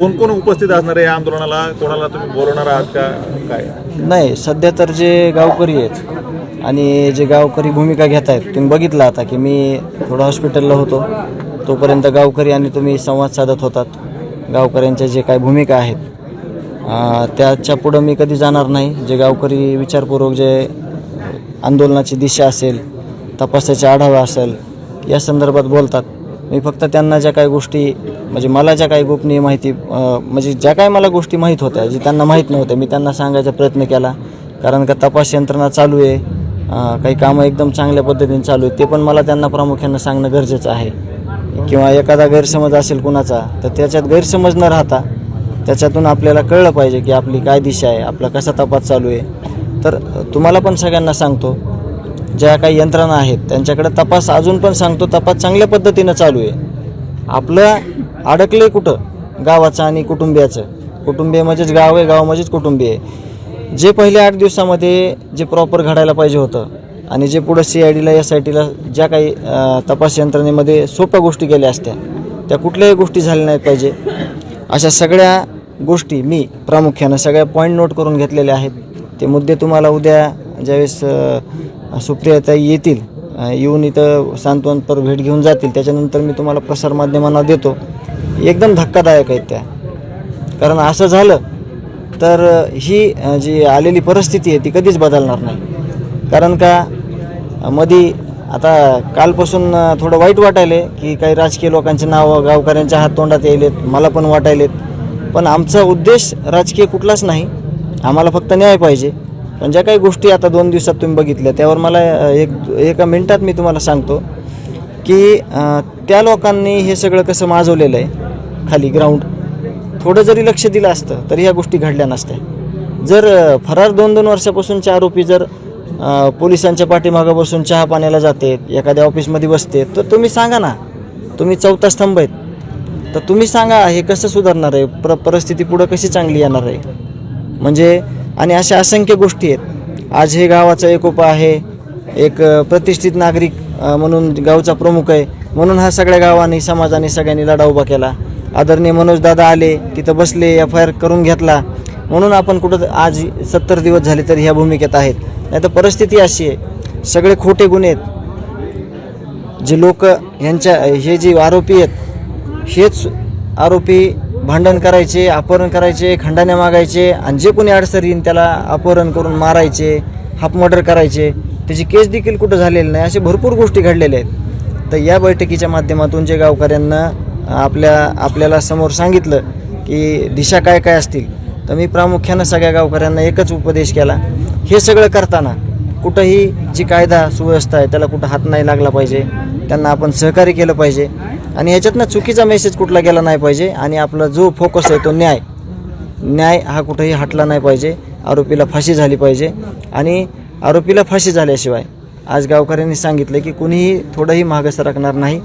कोण कोण उपस्थित असणार आहे या आंदोलनाला? कोणाला तुम्ही बोलवणार आहात का? काय? नाही सध्या तर जे गावकरी आहेत आणि जे गावकरी भूमिका घेत आहेत तुम्ही बघितलं आता की मी थोडं हॉस्पिटलला होतो. तोपर्यंत गावकरी आणि तुम्ही संवाद साधत होतात. गावकऱ्यांच्या जे काय भूमिका आहेत अं, त्याच्या पुढं मी कधी जाणार नाही. जे गावकरी विचारपूर्वक जे आंदोलनाची दिशा असेल तपासाचा आढावा असेल या संदर्भात बोलतात. मी फक्त त्यांना ज्या काही गोष्टी म्हणजे मला ज्या काही गोपनीय माहिती म्हणजे ज्या काही मला गोष्टी माहीत होत्या जे त्यांना माहीत नव्हत्या मी त्यांना सांगायचा प्रयत्न केला. कारण का तपास यंत्रणा चालू आहे काही कामं एकदम चांगल्या पद्धतीने चालू आहेत ते पण मला त्यांना प्रामुख्यानं सांगणं गरजेचं आहे. किंवा एखादा गैरसमज असेल कुणाचा तर त्याच्यात गैरसमज न राहता त्याच्यातून आपल्याला कळलं पाहिजे की आपली काय दिशा आहे आपला कसा तपास चालू आहे. तर तुम्हाला पण सगळ्यांना सांगतो ज्या काही यंत्रणा आहेत त्यांच्याकडे तपास अजून पण सांगतो तपास चांगल्या पद्धतीनं चालू आहे. आपलं अडकले कुठं? गावाचं आणि कुटुंबियाचं. कुटुंबीय म्हणजेच गाव आहे गाव म्हणजेच कुटुंबीय आहे. जे पहिले आठ दिवसामध्ये जे प्रॉपर घडायला पाहिजे होतं आणि जे पुढं सी आय डीला एस आय टीला ज्या काही तपास यंत्रणेमध्ये सोप्या गोष्टी गेल्या असत्या त्या कुठल्याही गोष्टी झाल्या नाहीत पाहिजे. अशा सगळ्या गोष्टी मी प्रामुख्यानं सगळ्या पॉईंट नोट करून घेतलेल्या आहेत. ते मुद्दे तुम्हाला उद्या ज्यावेळेस सुप्रियाताई येतील. येऊन इथं सांत्वनपर भेट घेऊन जातील. त्याच्यानंतर मी तुम्हाला प्रसारमाध्यमांना देतो. एकदम धक्कादायक आहेत त्या. कारण असं झालं तर ही जी आलेली परिस्थिती आहे ती कधीच बदलणार नाही. कारण का मधी आता कालपासून थोडं वाईट वाटायले की काही राजकीय लोकांचे नाव गावकऱ्यांच्या हात तोंडात यायलेत मला पण वाटायलेत. पण आमचा उद्देश राजकीय कुठलाच नाही. आम्हाला फक्त न्याय पाहिजे. पण ज्या काही गोष्टी आता दोन दिवसात तुम्ही बघितल्या त्यावर मला एक एका मिनटात मी तुम्हाला सांगतो की त्या लोकांनी हे सगळं कसं माजवलेलं आहे खाली ग्राउंड थोडं जरी लक्ष दिलं असतं तरी ह्या गोष्टी घडल्या नसत्या. जर फरार दोन दोन वर्षापासूनचे आरोपी जर पोलिसांच्या पाठीमागं बसून चहा पाण्याला जाते एखाद्या ऑफिसमध्ये बसते तर तुम्ही सांगा ना. तुम्ही चौथा स्तंभ आहेत. तर तुम्ही सांगा हे कसं सुधारणार आहे? प्र परिस्थिती पुढं कशी चांगली येणार आहे? म्हणजे आणि अशा असंख्य गोष्टी आहेत. आज हे गावाचा एकोपा आहे एक प्रतिष्ठित नागरिक म्हणून गावचा प्रमुख आहे. म्हणून हा सगळ्या गावांनी समाजाने सगळ्यांनी लढा उभा केला. आदरणीय मनोजदादा आले तिथं बसले एफ आय आर करून घेतला. म्हणून आपण कुठं आज सत्तर दिवस झाले तरी ह्या भूमिकेत आहेत. नाही तर परिस्थिती अशी आहे सगळे खोटे गुन्हे आहेत. जे लोक ह्यांच्या हे जे आरोपी आहेत हेच आरोपी भांडण करायचे अपहरण करायचे खंडाने मागायचे आणि जे कोणी अडसर येईन त्याला अपहरण करून मारायचे हाफ मर्डर करायचे त्याची केस देखील कुठं झालेली नाही असे भरपूर गोष्टी घडलेल्या आहेत. तर या बैठकीच्या माध्यमातून जे गावकऱ्यांना आपल्या आपल्याला समोर सांगितलं की दिशा काय काय असतील तर मी प्रामुख्यानं सगळ्या गावकऱ्यांना एकच उपदेश केला. हे सगळं करताना कुठंही जी कायदा सुव्यवस्था आहे त्याला कुठं हात नाही लागला पाहिजे त्यांना आपण सहकार्य केलं पाहिजे. आणि ह्याच्यातनं चुकीचा मेसेज कुठला गेला नाही पाहिजे आणि आपला जो फोकस आहे तो न्याय. न्याय हा कुठंही हटला नाही पाहिजे. आरोपीला फाशी झाली पाहिजे. आणि आरोपीला फाशी झाल्याशिवाय आज गावकऱ्यांनी सांगितलं की कुणीही थोडंही मागं सरकणार नाही.